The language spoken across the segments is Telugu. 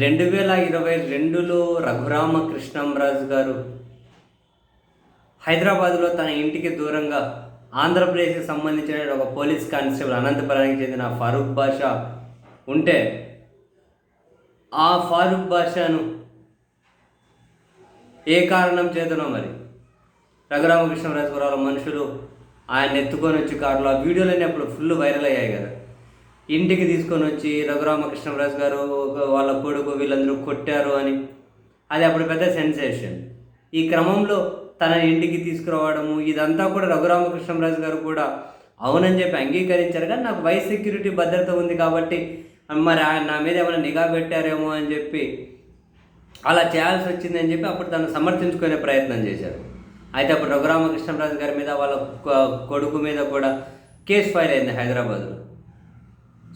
రెండు వేల ఇరవై రెండులో రఘురామకృష్ణంరాజు గారు హైదరాబాద్లో తన ఇంటికి దూరంగా ఆంధ్రప్రదేశ్కి సంబంధించిన ఒక పోలీస్ కానిస్టేబుల్ అనంతపురానికి చెందిన ఫారూక్ బాషా ఉంటే ఆ ఫారూక్ బాషాను ఏ కారణం చేతనో మరి? రఘురామకృష్ణరాజు గారు వాళ్ళ మనుషులు ఆయన ఎత్తుకొని వచ్చి కారులో ఆ వీడియోలన్నీ అప్పుడు ఫుల్ వైరల్ అయ్యాయి కదా. ఇంటికి తీసుకొని వచ్చి రఘురామకృష్ణరాజు గారు వాళ్ళ కొడుకు వీళ్ళందరూ కొట్టారు అని. అది అప్పుడు పెద్ద సెన్సేషన్. ఈ క్రమంలో తన ఇంటికి తీసుకురావడము ఇదంతా కూడా రఘురామకృష్ణరాజు గారు కూడా అవునని చెప్పి అంగీకరించారు. కానీ నాకు వైస్ సెక్యూరిటీ భద్రత ఉంది కాబట్టి మరి ఆయన నా మీద ఏమైనా నిఘా పెట్టారేమో అని చెప్పి అలా చేయాల్సి వచ్చిందని చెప్పి అప్పుడు తను సమర్థించుకునే ప్రయత్నం చేశారు. అయితే అప్పుడు రఘురామకృష్ణరాజు గారి మీద వాళ్ళ కొ- కొడుకు మీద కూడా కేసు ఫైల్ అయింది హైదరాబాద్లో.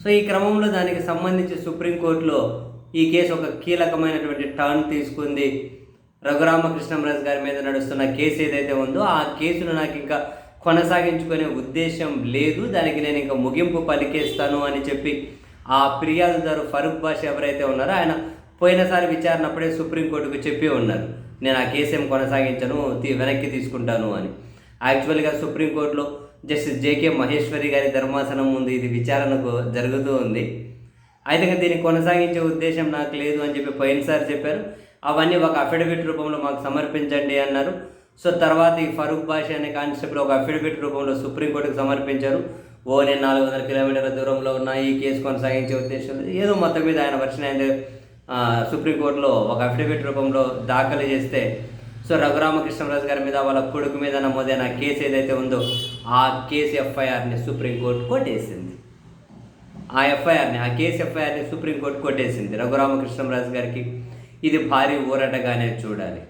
సో ఈ క్రమంలో దానికి సంబంధించి సుప్రీంకోర్టులో ఈ కేసు ఒక కీలకమైనటువంటి టర్న్ తీసుకుంది. రఘురామకృష్ణంరాజు గారి మీద నడుస్తున్న కేసు ఏదైతే ఉందో ఆ కేసును నాకు ఇంకా కొనసాగించుకునే ఉద్దేశం లేదు. దానికి నేను ఇంకా ముగింపు పలికేస్తాను అని చెప్పి ఆ ఫిర్యాదుదారు ఫరూక్ బాష్ ఎవరైతే ఉన్నారో ఆయన పోయినసారి విచారణప్పుడే సుప్రీంకోర్టుకు చెప్పి ఉన్నారు. నేను ఆ కేసు ఏం కొనసాగించను తీ- వెనక్కి తీసుకుంటాను అని. యాక్చువల్గా సుప్రీంకోర్టులో జస్టిస్ జేకే మహేశ్వరి గారి ధర్మాసనం ముందు ఇది విచారణకు జరుగుతూ ఉంది. అయితే దీన్ని కొనసాగించే ఉద్దేశం నాకు లేదు అని చెప్పి పోయినసారి చెప్పారు. అవన్నీ ఒక అఫిడవిట్ రూపంలో మాకు సమర్పించండి అన్నారు. సో తర్వాత ఈ ఫరూక్ బాషా అనే కానిస్టేబుల్ ఒక అఫిడవిట్ రూపంలో సుప్రీంకోర్టుకు సమర్పించారు. ఓ నేను నాలుగు వందల కిలోమీటర్ల దూరంలో ఉన్న ఈ కేసు కొనసాగించే ఉద్దేశం ఏదో మొత్తం మీద ఆయన వర్షన్ అయితే సుప్రీంకోర్టులో ఒక అఫిడవిట్ రూపంలో దాఖలు చేస్తే సో రఘురామకృష్ణరాజు గారి మీద వాళ్ళ కొడుకు మీద నమోదైన కేసు ఏదైతే ఉందో ఆ కేసు ఎఫ్ఐఆర్ని సుప్రీంకోర్టు కొట్టేసింది. ఆ ఎఫ్ఐఆర్ని ఆ కేసు ఎఫ్ఐఆర్ని సుప్రీంకోర్టు కొట్టేసింది రఘురామకృష్ణరాజు గారికి. ఇది భారీ ఊరటగానే చూడాలి.